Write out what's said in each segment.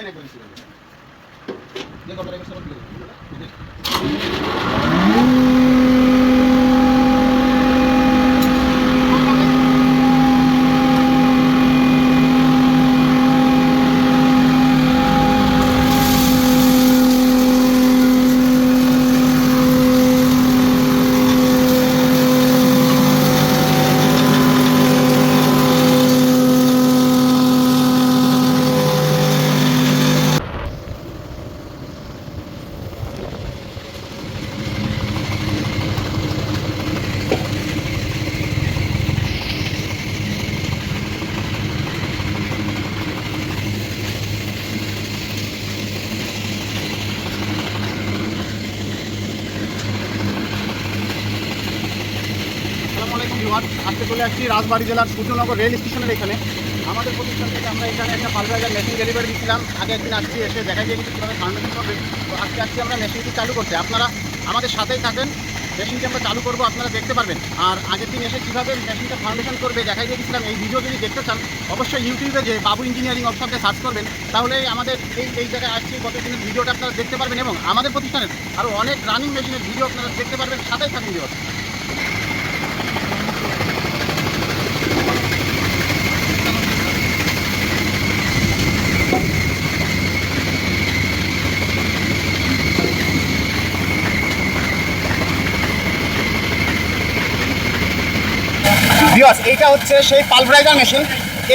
দেন একবার বেশি করে। দেন চলে আসছি রাজবাড়ি জেলার সূর্যনগর রেল স্টেশনের এখানে। আমাদের প্রতিষ্ঠান থেকে আমরা এখানে একটা পালবাজার মেশিন ডেলিভারি দিচ্ছিলাম আগে একদিন আসছি, এসে দেখা দিয়ে কিছু কীভাবে ফাউন্ডেশন হবে। তো আজকে আসছি আমরা মেশিনটি চালু করতে। আপনারা আমাদের সাথেই থাকেন। মেশিনটি আমরা চালু করব, আপনারা দেখতে পারবেন। আর আগের দিন এসে কীভাবে মেশিনটা ফাউন্ডেশন করবে, দেখাই দিয়ে গেছিলাম এই ভিডিও যদি দেখতে চান, অবশ্যই ইউটিউবে যে বাবু ইঞ্জিনিয়ারিং অপশনকে সার্চ করবেন, তাহলে আমাদের এই এই জায়গায় আসছি। গত দিনের ভিডিওটা আপনারা দেখতে পারবেন এবং আমাদের প্রতিষ্ঠানের আরও অনেক রানিং মেশিনের ভিডিও আপনারা দেখতে পারবেন। সাথেই থাকুন ভিউয়ার্স এইটা হচ্ছে সেই পালভরাইজার মেশিন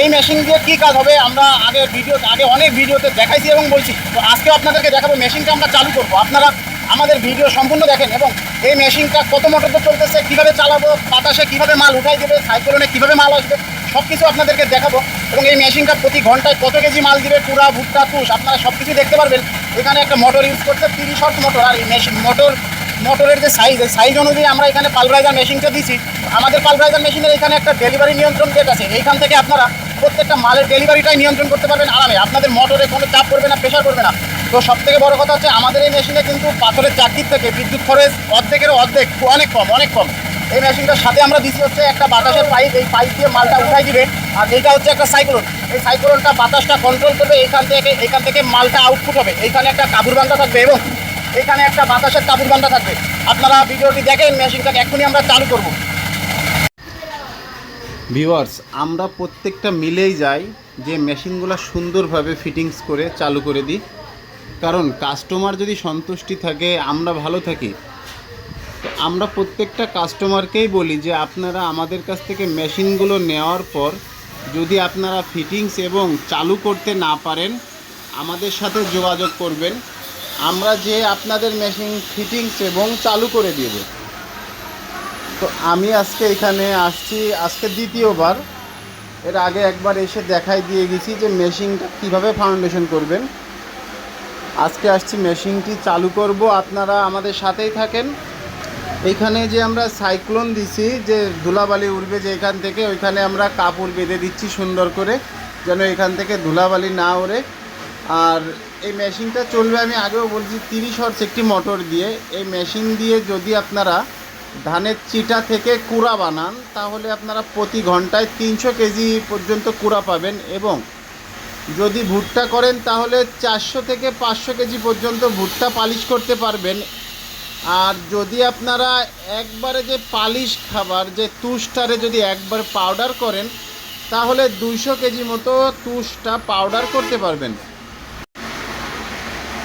এই মেশিন দিয়ে কী কাজ হবে? আমরা আগে ভিডিও আগে অনেক ভিডিওতে দেখাইছি এবং বলছি, তো আজকেও আপনাদেরকে দেখাবো মেশিনটা আমরা চালু করব। আপনারা আমাদের ভিডিও সম্পূর্ণ দেখেন এবং এই মেশিনটা কত মোটরতে চলতেছে, কীভাবে চালাবো, বাতাসে কীভাবে মাল উঠাই দেবে সাইক্লোনে কীভাবে মাল আসবে সব কিছু আপনাদেরকে দেখাবো। এবং এই মেশিনটা প্রতি ঘন্টায় কত কেজি মাল দিবে পুরা ভুট্টা, তুষ, আপনারা সব কিছু দেখতে পারবেন। এখানে একটা মোটর ইউজ করছে, তিরিশ হর্স মোটর আর এই মেশিন মোটর মোটরের যে সাইজ এই সাইজ অনুযায়ী আমরা এখানে পালভরাইজার মেশিনটা দিছি আমাদের পালভরাইজার মেশিনের এখানে একটা ডেলিভারি নিয়ন্ত্রণ গেট আছে। এইখান থেকে আপনারা প্রত্যেকটা মালের ডেলিভারিটাই নিয়ন্ত্রণ করতে পারবেন আরামে। আপনাদের মোটরে কোনো চাপ করবে না প্রেশার করবে না। তো সব থেকে বড় কথা হচ্ছে, আমাদের এই মেশিনে কিন্তু পাথরের চাকরির থেকে বিদ্যুৎ খরচ অর্ধেকেরও অর্ধেক, অনেক কম অনেক কম। এই মেশিনটার সাথে আমরা দিচ্ছি হচ্ছে একটা বাতাসের পাইপ এই পাইপ দিয়ে মালটা উঠাই দিবে। আর এইটা হচ্ছে একটা সাইক্লোন এই সাইক্লোনটা বাতাসটা কন্ট্রোল করবে। এখান থেকে এখান থেকে মালটা আউটপুট হবে। এইখানে একটা কাবুর বান্ধা থাকবে এবং এখানে একটা বাতাসের কাবুর বান্ধা থাকবে। আপনারা ভিডিওটি দেখেন, মেশিনটাকে এখনই আমরা চালু করব। ভিউয়ার্স, আমরা প্রত্যেকটা মিলেই যাই যে মেশিনগুলো সুন্দরভাবে ফিটিংস করে চালু করে দিই। কারণ কাস্টমার যদি সন্তুষ্টি থাকে, আমরা ভালো থাকি। তো আমরা প্রত্যেকটা কাস্টমারকেই বলি যে আপনারা আমাদের কাছ থেকে মেশিনগুলো নেওয়ার পর যদি আপনারা ফিটিংস এবং চালু করতে না পারেন, আমাদের সাথে যোগাযোগ করবেন। আমরা যে আপনাদের মেশিন ফিটিংস এবং চালু করে দেব। তো আমি আজকে এখানে আসছি, আজকে দ্বিতীয়বার। এর আগে একবার এসে দেখাই দিয়ে গেছি যে মেশিনটা কীভাবে ফাউন্ডেশন করবেন। আজকে আসছি মেশিনটি চালু করব। আপনারা আমাদের সাথেই থাকেন। এইখানে যে আমরা সাইক্লোন দিছি, যে ধুলাবালি উড়বে যে এখান থেকে, ওইখানে আমরা কাপড় বেঁধে দিচ্ছি সুন্দর করে, যেন এখান থেকে ধুলাবালি না ওড়ে। আর এই মেশিনটা চলবে, আমি আগেও বলছি, তিরিশ হর্স একটি মোটর দিয়ে। এই মেশিন দিয়ে যদি আপনারা ধানের চিটা থেকে কুড়া বানান, তাহলে আপনারা প্রতি ঘন্টায় তিনশো কেজি পর্যন্ত কুড়া পাবেন এবং যদি ভুট্টা করেন, তাহলে চারশো থেকে পাঁচশো কেজি পর্যন্ত ভুট্টা পালিশ করতে পারবেন। আর যদি আপনারা একবারে যে পালিশ খাবার, যে তুষটারে যদি একবার পাউডার করেন, তাহলে দুইশো কেজি মতো তুষটা পাউডার করতে পারবেন।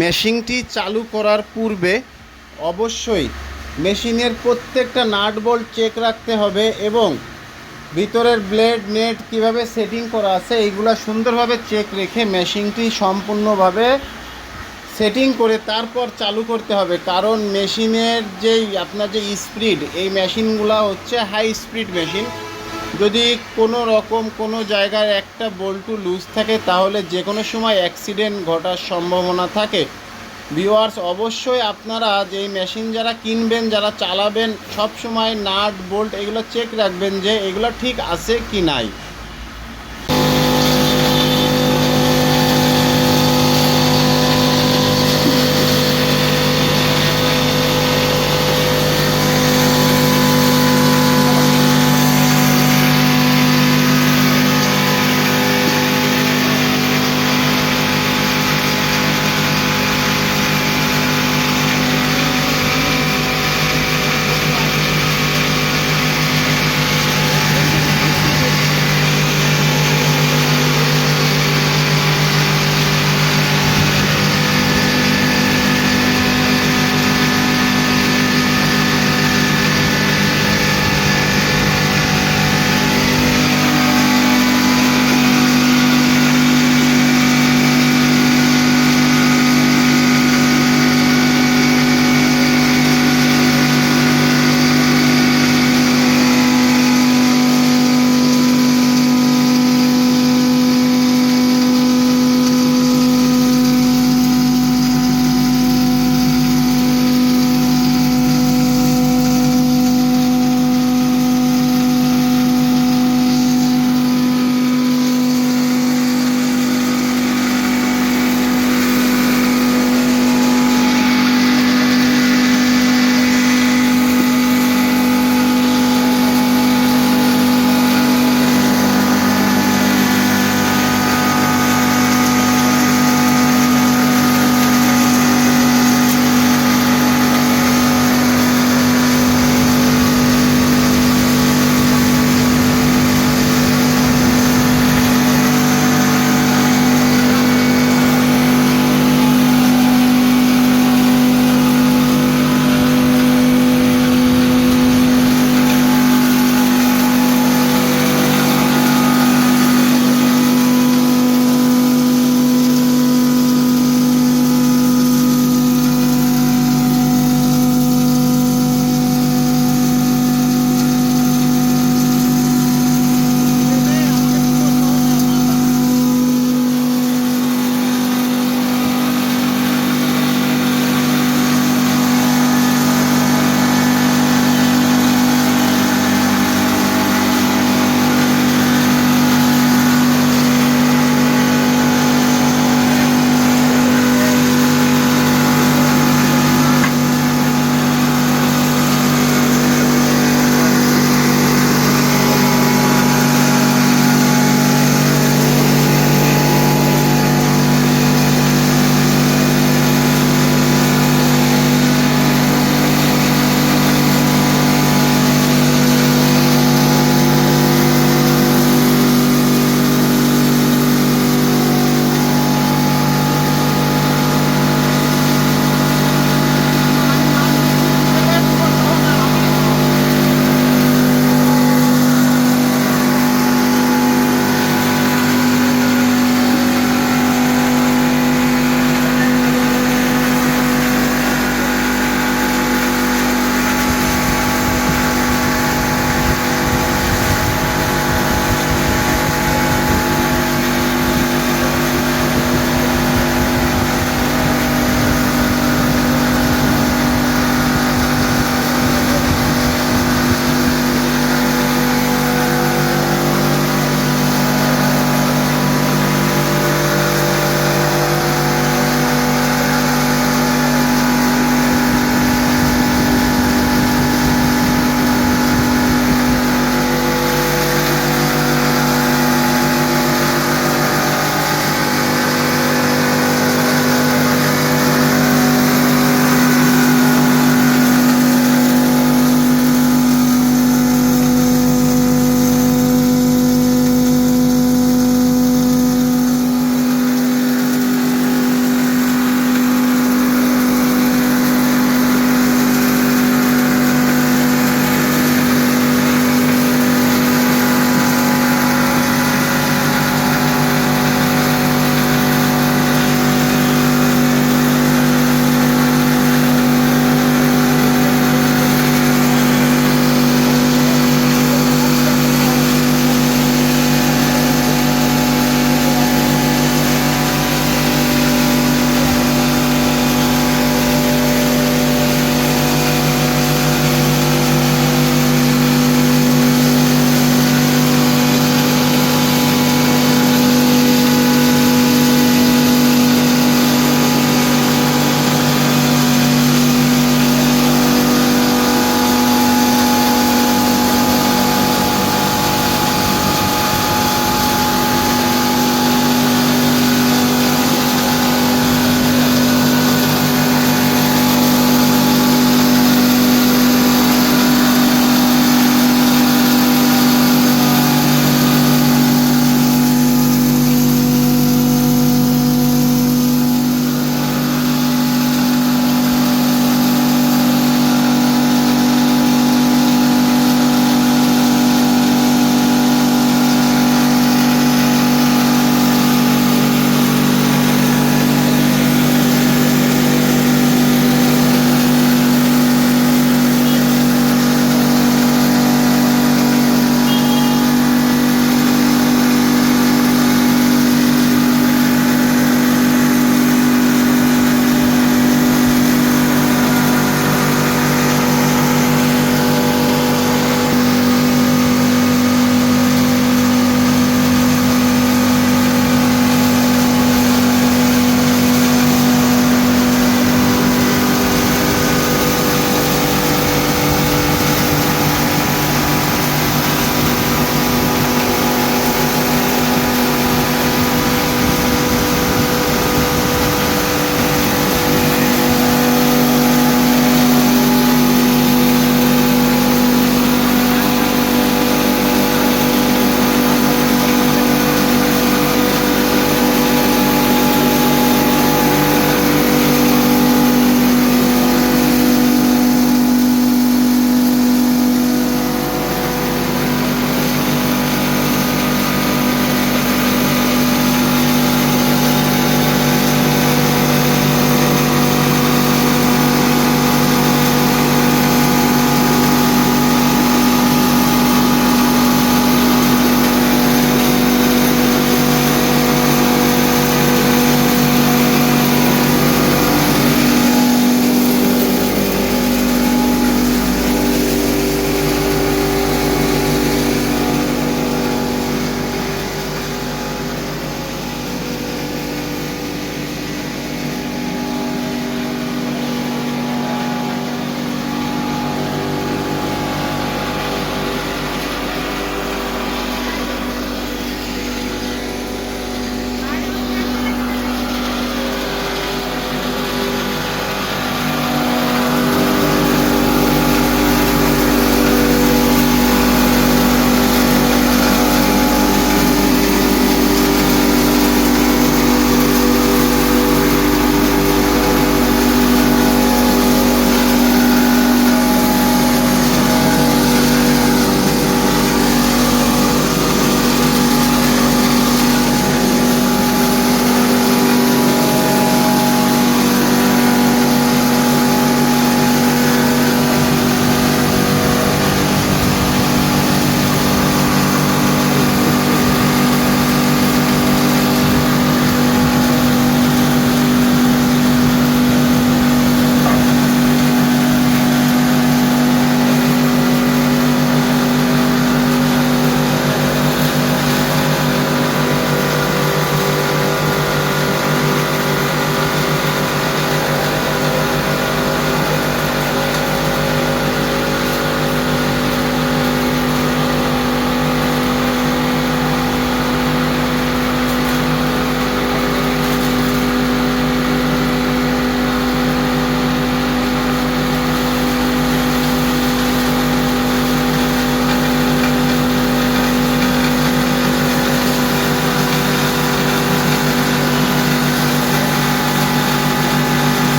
মেশিনটি চালু করার পূর্বে অবশ্যই মেশিনের প্রত্যেকটা নাট বোল্ট চেক রাখতে হবে এবং ভিতরের ব্লেড নেট কীভাবে সেটিং করা আছে এইগুলো সুন্দরভাবে চেক রেখে মেশিনটি সম্পূর্ণভাবে সেটিং করে তারপর চালু করতে হবে। কারণ মেশিনের যেই আপনার যে স্পিড এই মেশিনগুলো হচ্ছে হাই স্পিড মেশিন যদি কোনো রকম কোনো জায়গার একটা বল্টু লুজ থাকে, তাহলে যে কোনো সময় অ্যাক্সিডেন্ট ঘটার সম্ভাবনা থাকে। ভিউয়ার্স, অবশ্যই আপনারা যেই মেশিন যারা কিনবেন, যারা চালাবেন সব সময় নাট, বোল্ট, এগুলো চেক রাখবেন যে এগুলো ঠিক আছে কি নাই।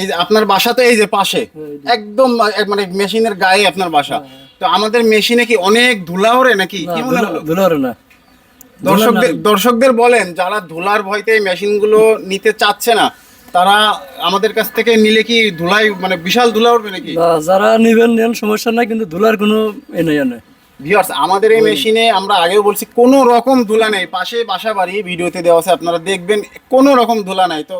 এই যে আপনার বাসা তো এই যে পাশে একদম মানে মেশিনের গায়ে আপনার বাসা। তো আমাদের মেশিনে কি অনেক ধুলা ওরে নাকি? কি মনে হলো? দুলার না। দর্শকদের দর্শকদের বলেন যারা ধুলার ভয়তে এই মেশিনগুলো নিতে চাচ্ছে না তারা আমাদের কাছ থেকে নিলে কি ধুলাই মানে বিশাল ধুলা উঠবে নাকি? যারা নিবেন নেন সমস্যা নাই কিন্তু ধুলার কোনো এ নেই ভিউয়ার্স আমাদের এই মেশিনে আমরা আগেও বলছি কোনো রকম ধুলা নেই। পাশে বাসা বাড়ি ভিডিওতে দেওয়া আছে আপনারা দেখবেন কোনো রকম ধুলা নাই। তো